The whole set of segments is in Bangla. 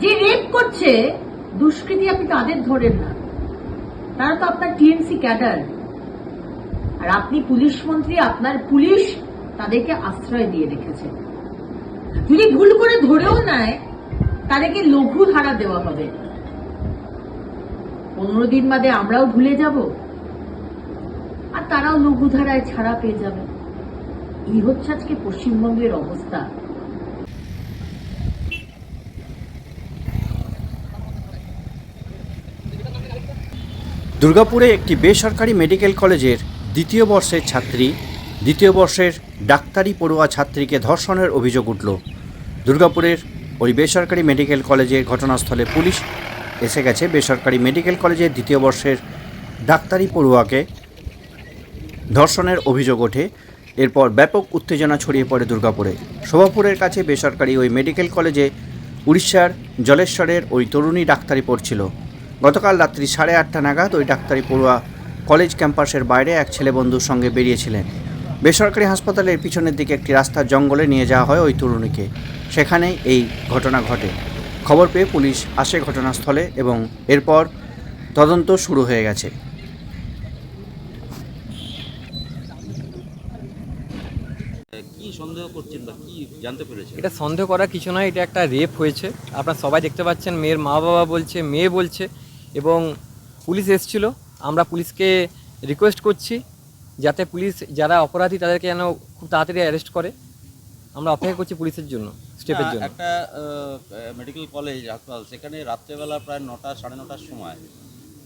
যে রেপ করছে, দুষ্কৃতী আপনি তাদের ধরেন না। তারা তো আপনার টিএমসি ক্যাডার আর আপনি পুলিশ মন্ত্রী, আপনার পুলিশ তাদেরকে আশ্রয় দিয়ে রেখেছে। যদি ভুল করে ধরেও নেয়, তাদেরকে লঘু ধারা দেওয়া হবে। পনেরো দিন বাদে আমরাও ভুলে যাব। আর তারাও লঘু ধারায় ছাড়া পেয়ে যাবে। এই হচ্ছে আজকে পশ্চিমবঙ্গের অবস্থা। দুর্গাপুরে একটি বেসরকারি মেডিকেল কলেজের দ্বিতীয় বর্ষের ছাত্রী, দ্বিতীয় বর্ষের ডাক্তারি পড়ুয়া ছাত্রীকে ধর্ষণের অভিযোগ উঠল। দুর্গাপুরের ওই বেসরকারি মেডিকেল কলেজের ঘটনাস্থলে পুলিশ এসে গেছে। বেসরকারি মেডিকেল কলেজের দ্বিতীয় বর্ষের ডাক্তারি পড়ুয়াকে ধর্ষণের অভিযোগ ওঠে। এরপর ব্যাপক উত্তেজনা ছড়িয়ে পড়ে দুর্গাপুরে। শোভাপুরের কাছে বেসরকারি ওই মেডিকেল কলেজে উড়িষ্যার জলেশ্বরের ওই তরুণী ডাক্তারি পড়ছিল। গতকাল রাত্রি সাড়ে আটটা নাগাদ ওই ডাক্তারি পড়ুয়া কলেজ ক্যাম্পাসের বাইরে এক ছেলে বন্ধুর সঙ্গে বেরিয়েছিলেন। বেসরকারি হাসপাতালের পিছনের দিকে একটি রাস্তার জঙ্গলে নিয়ে যাওয়া হয় ওই তরুণীকে। সেখানেই এই ঘটনা ঘটে। খবর পেয়ে পুলিশ আসে ঘটনাস্থলে এবং এরপর তদন্ত শুরু হয়ে গেছে। কি সন্দেহ করছেন বা কি জানতে পেরেছেন? এটা সন্দেহ করা কিছু নয় এটা একটা রেপ হয়েছে। আপনারা সবাই দেখতে পাচ্ছেন মেয়ের মা বাবা বলছে মেয়ে বলছে। এবং পুলিশ এসেছিল। আমরা পুলিশকে রিকোয়েস্ট করছি যাতে পুলিশ যারা অপরাধী তাদেরকে যেন খুব তাড়াতাড়ি অ্যারেস্ট করে। আমরা অপেক্ষা করছি পুলিশের জন্য স্টেপের জন্য। একটা মেডিকেল কলেজ হাসপাতাল সেখানে রাত্রেবেলা প্রায় নটা সাড়ে নটার সময়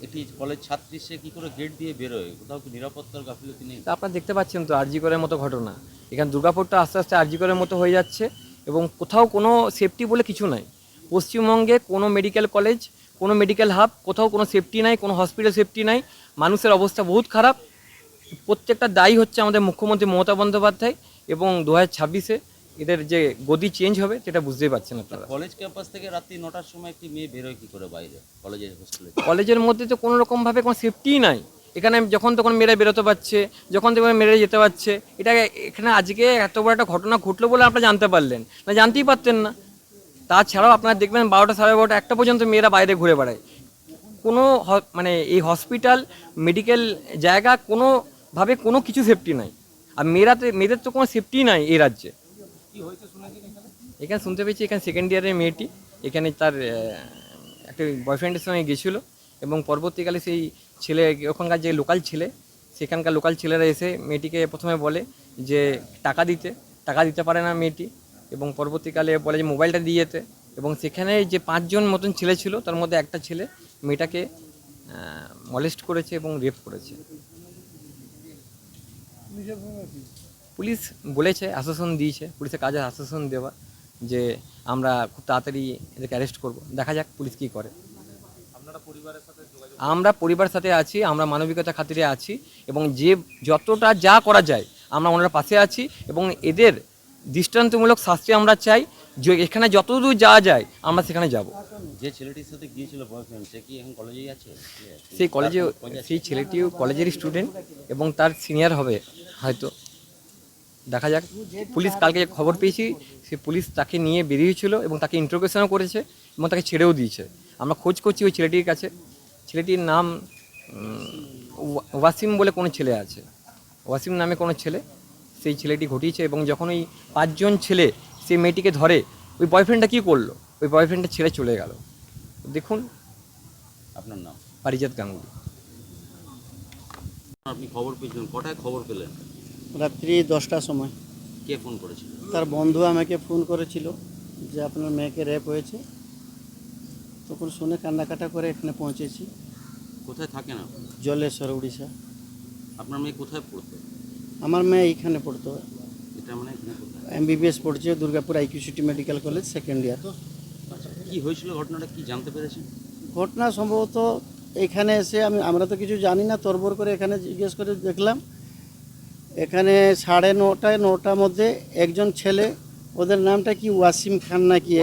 একটি কলেজ ছাত্রী সে কী করে গেট দিয়ে বেরোয়? কোথাও কি নিরাপত্তার গাফিলতি নেই? তা আপনারা দেখতে পাচ্ছেন তো আরজি করের মতো ঘটনা। এখানে দুর্গাপুরটা আস্তে আস্তে আরজি করের মতো হয়ে যাচ্ছে এবং কোথাও কোনো সেফটি বলে কিছু নাই। পশ্চিমবঙ্গে কোনো মেডিকেল কলেজ কোনো মেডিকেল হাব কোথাও কোনো সেফটি নাই কোনো হসপিটাল সেফটি নাই। মানুষের অবস্থা বহুত খারাপ। প্রত্যেকটা দায়ী হচ্ছে আমাদের মুখ্যমন্ত্রী মমতা বন্দ্যোপাধ্যায় এবং দু হাজার ছাব্বিশে এদের যে গদি চেঞ্জ হবে সেটা বুঝতেই পারছেন আপনারা। কলেজ ক্যাম্পাস থেকে রাত্রি নটার সময় একটি মেয়ে বেরোয় কী করে বাইরে? কলেজের হোস্টেলে কলেজের মধ্যে তো কোনো রকমভাবে কোনো সেফটিই নাই। এখানে যখন তখন মেয়েরা বেরোতে পারছে যখন তখন মেয়েরা যেতে পারছে। এটা এখানে আজকে এত বড় একটা ঘটনা ঘটলো বলে আপনারা জানতে পারলেন। না জানতেই পারতেন না। তাছাড়াও আপনারা দেখবেন বারোটা সাড়ে বারোটা একটা পর্যন্ত মেয়েরা বাইরে ঘুরে বেড়ায়। কোনো মানে এই হসপিটাল মেডিকেল জায়গা কোনোভাবে কোনো কিছু সেফটি নাই। আর মেয়েরাতে, মেয়েদের তো কোনো সেফটি নাই এই রাজ্যে। এখানে শুনতে পেয়েছি, এখানে সেকেন্ড ইয়ারের মেয়েটি, এখানে তার একটা বয়ফ্রেন্ডের সঙ্গে গেছিল এবং পরবর্তীকালে সেই ছেলে, ওখানকার যে লোকাল ছেলে, সেখানকার লোকাল ছেলেরা এসে মেয়েটিকে প্রথমে বলে যে, টাকা দিতে টাকা দিতে পারে না মেয়েটি। এবং পরবর্তীকালে বলে যে মোবাইলটা দিয়ে যেতে। এবং সেখানে যে পাঁচজন মতন ছেলে ছিল তার মধ্যে একটা ছেলে মেয়েটাকে মলেস্ট করেছে এবং রেপ করেছে। পুলিশ বলেছে আশ্বাসন দিয়েছে পুলিশের কাজে আশ্বাসন দেওয়া যে আমরা খুব তাড়াতাড়ি এদেরকে অ্যারেস্ট করব। দেখা যাক পুলিশ কী করে। আমরা পরিবারের সাথে আছি আমরা মানবিকতা খাতিরে আছি এবং যে যতটা যা করা যায় আমরা ওনার পাশে আছি এবং এদের দৃষ্টান্তমূলক শাস্তি আমরা চাই যে এখানে যতদূর যাওয়া যায় আমরা সেখানে যাব। যে ছেলেটির সাথে গিয়েছিল বয়ফ্রেন্ড সে কি এখন কলেজেই আছে? সেই কলেজে সেই ছেলেটিও কলেজের স্টুডেন্ট এবং তার সিনিয়র হবে হয়তো। দেখা যাক। পুলিশ কালকে খবর পেয়েছি সে পুলিশ তাকে নিয়ে বেরিয়েছিল এবং তাকে ইন্টারোগেশনও করেছে এবং তাকে ছেড়েও দিয়েছে। আমরা খোঁজ করছি ওই ছেলেটির কাছে। ছেলেটির নাম ওয়া- ওয়াসিম বলে কোনো ছেলে আছে। ওয়াসিম নামে কোনো ছেলে। সেই ছেলেটি ঘটিয়েছে এবং যখন ওই পাঁচজন ছেলে সেই মেয়েটিকে ধরে ওই বয়ফ্রেন্ডটা কী করল? ওই বয়ফ্রেন্ডটা ছেড়ে চলে গেল। দেখুন। আপনার নাম? পারিজাত গাঙ্গুলি। আপনি খবর পেয়েছিলেন কটায় খবর পেলেন? রাত্রি দশটার সময়। কে ফোন করেছিল? তার বন্ধু আমাকে ফোন করেছিল যে আপনার মেয়েকে র্যাপ হয়েছে। তখন শুনে কান্নাকাটা করে এখানে পৌঁছেছি। কোথায় থাকেন আপনি? জলেশ্বর উড়িষ্যা। আপনার মেয়ে কোথায় পড়তো? আমার মেয়ে পড়তো। এটা মানে এখানে কোথায়? এমবিবিএস পড়ছে Durgapur IQ city medical college second year কি হয়েছিল ঘটনাটা? কি জানতে পেরেছেন? ঘটনা সম্ভবত এখানে এসে আমি আমরা তো কিছু জানি না তরবর করে এখানে জিজ্ঞেস করে দেখলাম। এখানে সাড়ে নটায় নটার মধ্যে একজন ছেলে ওদের নামটা কি? ওয়াসিম খান না কি?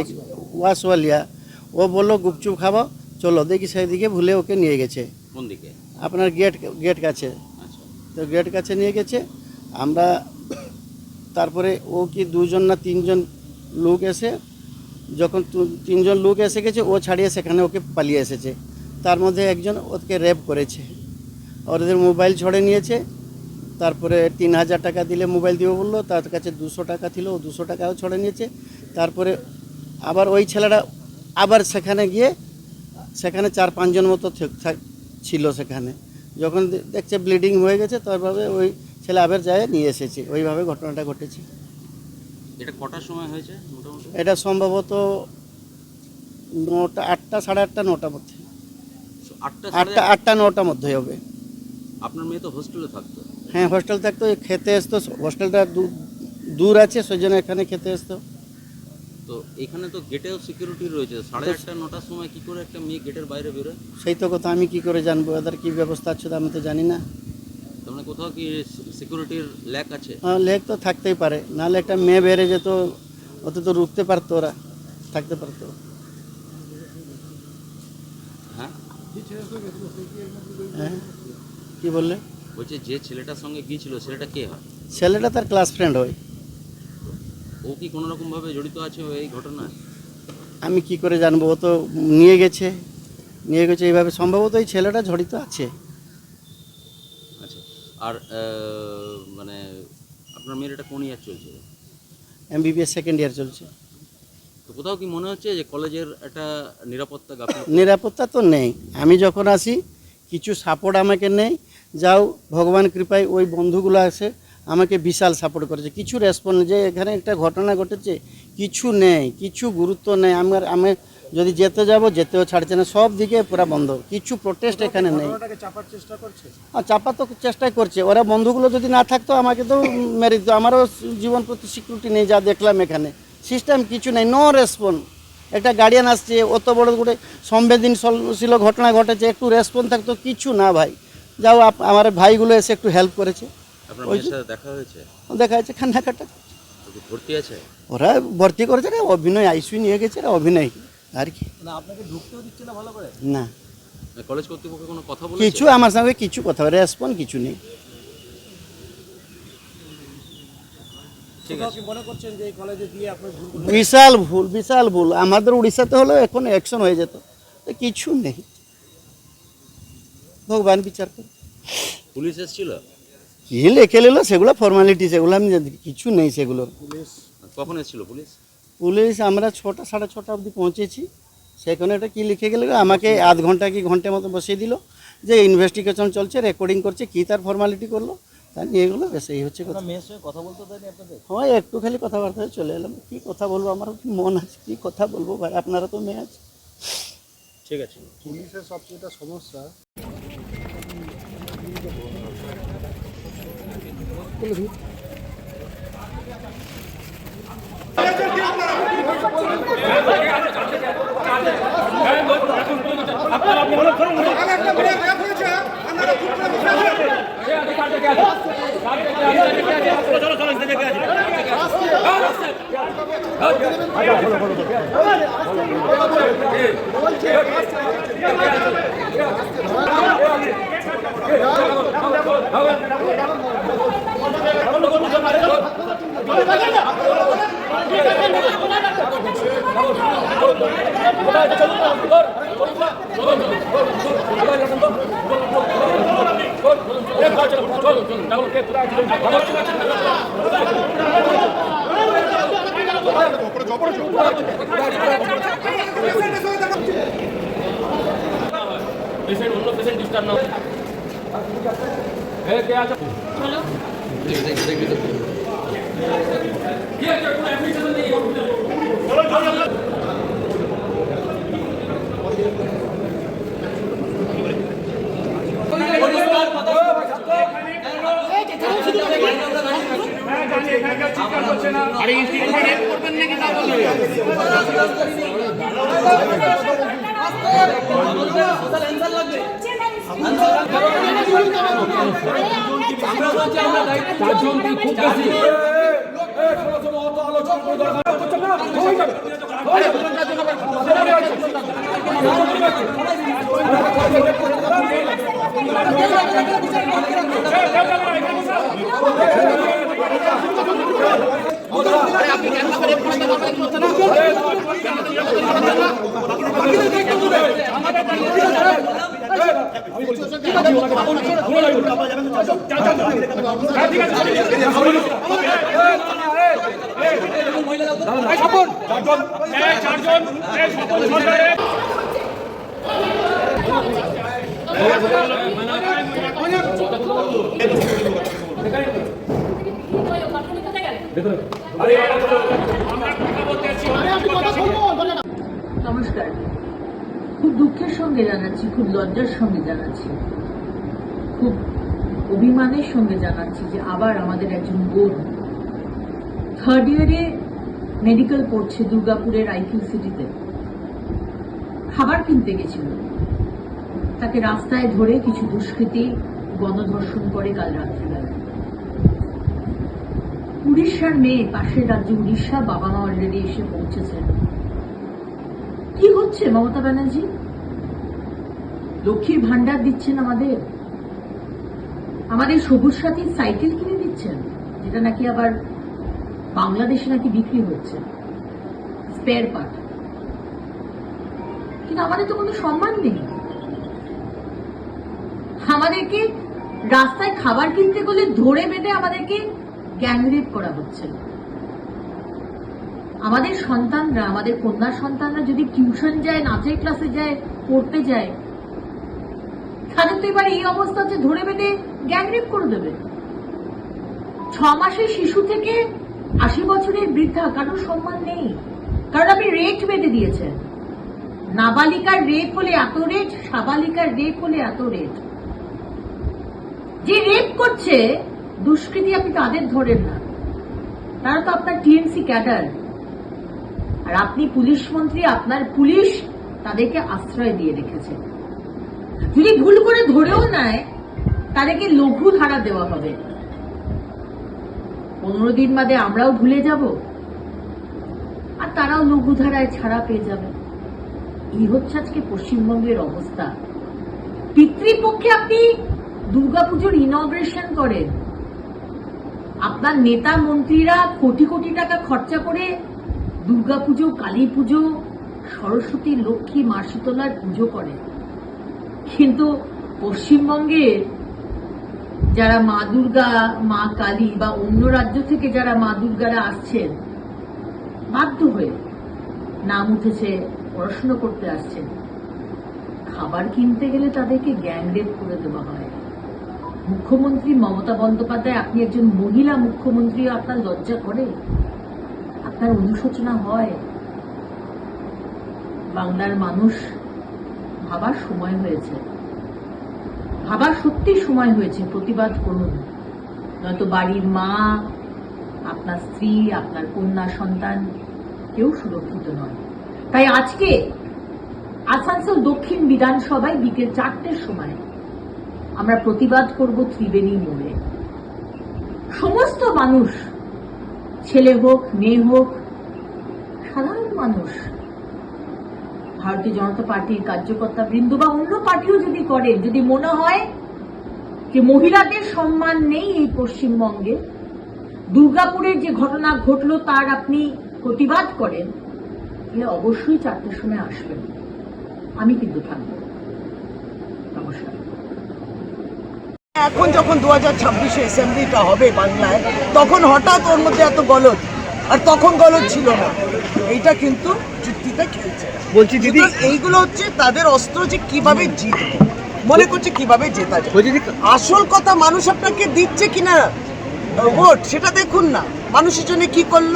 ওয়াসওয়ালিয়া। ও বলল গুপচুপ খাব চলো দেখি সেদিকে ভুলে ওকে নিয়ে গেছে। কোন দিকে? আপনার গেট গেট কাছে। আচ্ছা। তো গেট কাছে নিয়ে গেছে আমরা তারপরে ও কি দুজন না তিনজন লোক এসে, যখন তিনজন লোক এসে গেছে, ও ছাড়িয়ে সেখানে ওকে পালিয়ে এসেছে। তার মধ্যে একজন ওকে রেপ করেছে। ওদের মোবাইল ছড়ে নিয়েছে। তারপরে তিন হাজার টাকা দিলে মোবাইল দিবে বলল, তার কাছে দুশো টাকা ছিল, ও দুশো টাকাও ছড়ে নিয়েছে। তারপরে আবার ওই ছেলেটা আবার সেখানে গিয়ে, সেখানে চার পাঁচজন মতো ছিল সেখানে। যখন দেখছে ব্লিডিং হয়ে গেছে, তারপরে ওই ছেলে আবার যায় নিয়ে এসেছে। ওইভাবে ঘটনাটা ঘটেছে। এটা কটার সময় হয়েছে মোটামুটি? এটা সম্ভবত নটা আটটা সাড়ে আটটা নটার মধ্যে। আটটা আটটা আটটা নটার মধ্যে হবে। আপনার মেয়ে তো হোস্টেলে থাকতো। হ্যাঁ হোস্টেল থাকতো খেতে আসতো হোস্টেলটা দূর আছে সেই জন্য এখানে খেতে আসতো তো এখানে তো গেটেও সিকিউরিটি রয়েছে। সাড়ে আটটা নটার সময় কি করে একটা মেয়ে গেটের বাইরে বেরোয়? সেই তো কথা আমি কি করে জানব? এদের কি ব্যবস্থা আছে আমি তো জানি না। মানে কোথাও কি সিকিউরিটির ল্যাক আছে? আহ, লেক তো থাকতেই পারে। নাহলে একটা মেয়ে বেড়ে যেত অত তো রুখতে পারতো ওরা থাকতে পারতো। হ্যাঁ? হ্যাঁ? কি বললে? বলছে যে ছেলেটার সঙ্গে গিয়েছিল ছেলেটা কে হয়? ছেলেটা তার ক্লাস ফ্রেন্ড হয়। ও কি কোনো রকম ভাবে জড়িত আছে এই ঘটনায়? আমি কি করে জানব? ও তো নিয়ে গেছে। নিয়ে গেছে এইভাবে সম্ভবত এই ছেলেটা জড়িত আছে। আর মানে আপনার মেয়ের এটা কোন ইয়ার চলছে? এমবিবিএস সেকেন্ড ইয়ার চলছে। তো কোথাও কি মনে হচ্ছে যে কলেজের একটা নিরাপত্তা নিরাপত্তা তো নেই। আমি যখন আসি কিছু সাপোর্ট আমাকে নেই। যাও ভগবান কৃপায় ওই বন্ধুগুলো আছে আমাকে বিশাল সাপোর্ট করেছে। কিছু রেসপন্স যে এখানে একটা ঘটনা ঘটেছে কিছু নেই কিছু গুরুত্ব নেই। আমার আমি যদি যেতে যাব যেতেও ছাড়ছে না সব দিকে পুরো বন্ধ। কিছু প্রোটেস্ট এখানে নেই। চাপা তো চেষ্টাই করছে। ওরা বন্ধুগুলো যদি না থাকতো আমাকে তো মেরে দিত। আমারও জীবন প্রতি সিকিউরিটি নেই যা দেখলাম এখানে। সিস্টেম কিছু নেই নো রেসপন্স একটা গার্ডিয়ান আসছে অত বড় করে সংবেদনশীল ঘটনা ঘটেছে একটু রেসপন্স থাকতো কিছু না ভাই। যাও আমার ভাইগুলো এসে একটু হেল্প করেছে। দেখা হয়েছে? দেখা যাচ্ছে কান্নাকাটা ভর্তি আছে? ওরা ভর্তি করেছে রে অভিনয় আইসিউ নিয়ে গেছে অভিনয়। আর কি? না কলেজ কর্তৃপক্ষ কোনো কথা কিছু আমার সঙ্গে কিছু কথা রেসপন্স কিছু নেই। বিশাল ভুল বিশাল ভুল। আমাদের উড়িষ্যাতে হলো এখন অ্যাকশন হয়ে যেত। তো কিছু নেই। ভগবান বিচার করে পুলিশ এসেছিল? কি লেখে নিল সেগুলো ফর্মালিটি সেগুলো আমি কিছু নেই সেগুলো কখন এসেছিল পুলিশ? পুলিশ আমরা ছটা সাড়ে ছটা অবধি পৌঁছেছি। সেখানে এটা কী লিখে গেল? আমাকে আধ ঘণ্টা কি ঘণ্টা মতো বসিয়ে দিল যে ইনভেস্টিগেশন চলছে রেকর্ডিং করছে কী তার ফর্মালিটি করল তা নিয়ে গেলো বেশ এই হচ্ছে কথা। মেয়ের সঙ্গে কথা বলতে দেয়নি আপনাদের? হয় একটু খালি কথাবার্তা হয়ে চলে এলাম। কী কথা বলব? আমার কি মন আছে? কী কথা বলব? ভাই আপনারা তো মেয়ে আছে। ঠিক আছে। পুলিশের সবচেয়ে Hadi পেশেন্ট অন্য পেশেন্ট ডিস্টার্ব না হ্যাঁ কে আছে হ্যালো ये जो एप्लीकेशन नहीं है আরে ইনস্টিটিউশনে করবেন নাকি তা বলবেন একটা করতে আমাদের নমস্কার। খুব দুঃখের সঙ্গে জানাচ্ছি, খুব লজ্জার সঙ্গে জানাচ্ছি, খুব অভিমানের সঙ্গে জানাচ্ছি যে আবার আমাদের একজন বোন থার্ড ইয়ারে মেডিকেল পড়ছে দুর্গাপুরের আইকিউ সিটিতে খাবার কিনতে গেছিল। তাকে রাস্তায় ধরে কিছু দুষ্কৃতী গণধর্ষণ করে কাল রাত্রিবেলায়। উড়িষ্যার মেয়ে পাশের রাজ্য উড়িষ্যা বাবা মা অলরেডি এসে পৌঁছেছেন। কি হচ্ছে মমতা ব্যানার্জি? লক্ষ্মীর ভান্ডার দিচ্ছেন আমাদের। আমাদের সবুজ সাথী সাইকেল কিনে দিচ্ছেন, যেটা নাকি আবার বাংলাদেশে নাকি বিক্রি হচ্ছে। স্পেয়ার পার্ট কিন্তু আমাদের তো কোনো সম্মান নেই। আমাদেরকে রাস্তায় খাবার কিনতে গেলে ধরে বেঁধে আমাদেরকে গ্যাংরেপ করা হচ্ছে। আমাদের সন্তানরা, আমাদের কন্যা সন্তানরা যদি টিউশন যায়, নাচের ক্লাসে যায়, পড়তে যায়, তাদের তো এবার এই অবস্থা হচ্ছে ধরে বেঁধে গ্যাংরেপ করে দেবে। ছ মাসের শিশু থেকে আশি বছরের বৃদ্ধা, কারোর সম্মান নেই। কারণ আপনি রেট বেঁধে দিয়েছেন। নাবালিকার রেপ হলে এত রেট সাবালিকার রেপ হলে এত রেট যে রেপ করছে, দুষ্কৃতী আপনি তাদের ধরেন না। তারা তো আপনার টিএমসি ক্যাডার আর আপনি পুলিশ মন্ত্রী, আপনার পুলিশ তাদেরকে আশ্রয় দিয়ে রেখেছে। যদি ভুল করে ধরেও নেয়, তাদেরকে লঘু ধারা দেওয়া হবে। পনেরো দিন বাদে আমরাও ভুলে যাব। আর তারাও লঘু ধারায় ছাড়া পেয়ে যাবে। এই হচ্ছে আজকে পশ্চিমবঙ্গের অবস্থা। পিতৃপক্ষে আপনি দুর্গাপুজোর ইনগ্রেশন করেন। আপনার নেতা মন্ত্রীরা কোটি কোটি টাকা খরচা করে দুর্গাপুজো কালী পুজো সরস্বতী, লক্ষ্মী, মা শীতলার পুজো করে। কিন্তু পশ্চিমবঙ্গে যারা মা দুর্গা, মা কালী বা অন্য রাজ্য থেকে যারা মা দুর্গারা আসছেন, বাধ্য হয়ে নাম উঠেছে, পড়াশুনো করতে আসছেন। খাবার কিনতে গেলে তাদেরকে গ্যাং রেপ করে দেওয়া হয়। মুখ্যমন্ত্রী মমতা বন্দ্যোপাধ্যায়, আপনি একজন মহিলা, মুখ্যমন্ত্রী আপনার লজ্জা করে? আপনার অনুশোচনা হয়, বাংলার মানুষ ভাবার সময় হয়েছে। ভাবার সত্যি সময় হয়েছে, প্রতিবাদ করুন। নয়তো বাড়ির মা, আপনার স্ত্রী, আপনার কন্যা, সন্তান কেউ সুরক্ষিত নয়। তাই আজকে আসানসোল দক্ষিণ বিধানসভায় বিকেল চারটের সময় আমরা প্রতিবাদ করব ত্রিবেণী মোড়ে। সমস্ত মানুষ ছেলে হোক, মেয়ে হোক, সাধারণ মানুষ। ভারতীয় জনতা পার্টির কার্যকর্তা বৃন্দ বা অন্য পার্টিও যদি করে, যদি মনে হয় যে মহিলাদের সম্মান নেই এই পশ্চিমবঙ্গে, দুর্গাপুরের যে ঘটনা ঘটলো তার আপনি প্রতিবাদ করেন, তাহলে অবশ্যই চারটের সময় আসবেন। আমি কিন্তু থাকব। নমস্কার। এখন যখন দু হাজার ছাব্বিশে অ্যাসেম্বলিটা হবে বাংলায় তখন হঠাৎ ওর মধ্যে এত গলদ আর তখন গলদ ছিল না। এইটা কিন্তু যুক্তিতে খেলছে। বলছি দিদি এইগুলো হচ্ছে তাদের অস্ত্র যে কীভাবে জিতবে। মনে করছে কীভাবে জেতা যায়। আসল কথা মানুষ আপনাকে দিচ্ছে কিনা ভোট সেটা দেখুন না। মানুষের জন্য কি করল?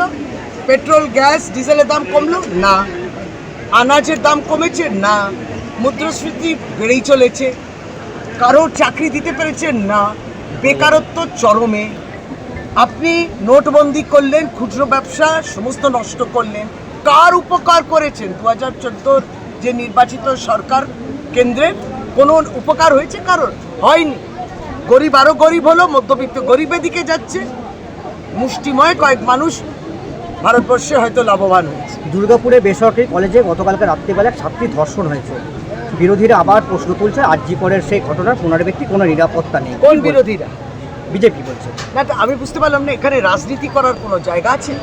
পেট্রোল গ্যাস ডিজেলের দাম কমলো? না। আনাজের দাম কমেছে? না। মুদ্রাস্ফীতি বেড়েই চলেছে। কারোর চাকরি দিতে পেরেছেন না, বেকারত্ব চরমে। আপনি নোটবন্দি করলেন, খুচরো ব্যবসা সমস্ত নষ্ট করলেন। কার উপকার করেছেন? দু হাজার চোদ্দোর যে নির্বাচিত সরকার কেন্দ্রের কোনো উপকার হয়েছে কারোর? হয়নি। গরিব আরও গরিব হলো, মধ্যবিত্ত গরিবের দিকে যাচ্ছে। মুষ্টিময় কয়েক মানুষ ভারতবর্ষে হয়তো লাভবান হয়েছে। দুর্গাপুরে বেসরকারি কলেজে গতকালকে রাত্রিবেলা ছাত্রী ধর্ষণ হয়েছে। বিরোধীরা আবার প্রশ্ন তুলছে আরজি করের সেই ঘটনার পুনরাবৃত্তি কোনো নিরাপত্তা নেই। কোন বিরোধীরা? বিজেপি বলছে। না তো আমি বুঝতে পারলাম না এখানে রাজনীতি করার কোনো জায়গা আছে?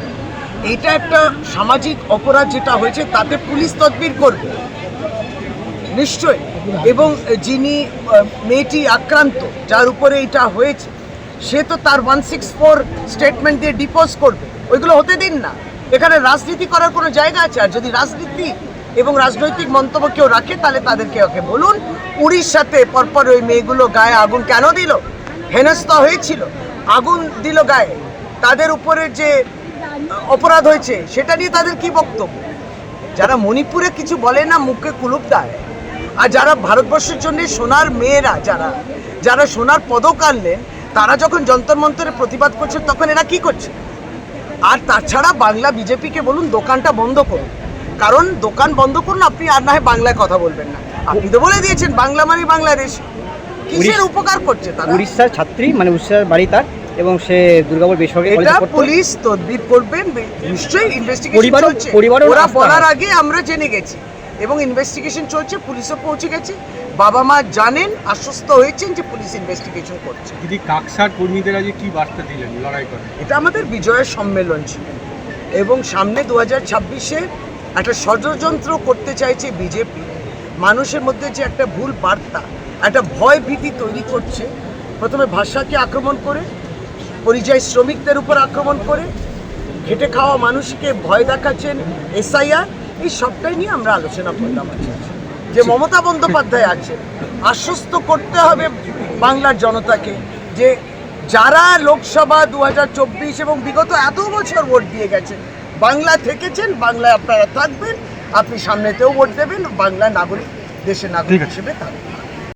এটা একটা সামাজিক অপরাধ যেটা হয়েছে তাতে পুলিশ তদবির করবে। নিশ্চয় এবং যিনি মেয়েটি আক্রান্ত যার উপরে এটা হয়েছে সে তো তার ওয়ান সিক্স ফোর স্টেটমেন্ট দিয়ে ডিপোজ করবে। ওইগুলো হতে দিন না। এখানে রাজনীতি করার কোনো জায়গা আছে? আর যদি রাজনীতি এবং রাজনৈতিক মন্তব্য কেউ রাখে, তাহলে তাদেরকে ওকে বলুন, উড়িষ্যাতে পরপর ওই মেয়েগুলো গায়ে আগুন কেন দিল? হেনস্থা হয়েছিল, আগুন দিল গায়ে। তাদের উপরে যে অপরাধ হয়েছে, সেটা নিয়ে তাদের কি বক্তব্য? যারা মণিপুরে কিছু বলে না, মুখে কুলুপ দেয়। আর যারা ভারতবর্ষের জন্য সোনার মেয়েরা, যারা যারা সোনার পদক আনলেন, তারা যখন যন্তর প্রতিবাদ করছে, তখন এরা কি করছে? আর তাছাড়া বাংলা বিজেপিকে বলুন, দোকানটা বন্ধ করুন। কারণ দোকান বন্ধ করুন আপনি আর না হয় বাংলায় কথা বলবেন না। আপনি তো বলে দিয়েছেন বাংলা মানে বাংলাদেশ। কিসের উপকার করছে তারা? উড়িষ্যার ছাত্রী মানে উড়িষ্যার বাড়ি তার এবং সে দুর্গাপুর বেসরকারি এটা পুলিশ তদবির করবেন নিশ্চয়ই ইনভেস্টিগেশন চলছে। ওরা বলার আগে আমরা জেনে গেছি এবং ইনভেস্টিগেশন চলছে পুলিশও পৌঁছে গেছে। বাবা মা জানেন আশ্বস্ত হয়েছেন যে পুলিশ ইনভেস্টিগেশন করছে। দিদি কাকসার কর্মীদের আজকে কি বার্তা দিলেন লড়াই করে? এটা আমাদের বিজয়ের সম্মেলন ছিল এবং সামনে দু হাজার ছাব্বিশে একটা ষড়যন্ত্র করতে চাইছে বিজেপি। মানুষের মধ্যে যে একটা ভুল বার্তা একটা ভয় ভীতি তৈরি করছে প্রথমে ভাষাকে আক্রমণ করে পরিযায়ী শ্রমিকদের উপর আক্রমণ করে খেটে খাওয়া মানুষকে ভয় দেখাচ্ছেন এসআইআর এই সবটাই নিয়ে আমরা আলোচনা করলাম যে মমতা বন্দ্যোপাধ্যায় আছে আশ্বস্ত করতে হবে বাংলার জনতাকে যে যারা লোকসভা দু হাজার চব্বিশ এবং বিগত এত বছর ভোট দিয়ে গেছেন বাংলা থেকেছেন বাংলায় আপনারা থাকবেন আপনি সামনেতেও ভোট দেবেন বাংলা নাগরিক দেশের নাগরিক হিসেবে থাকবেন।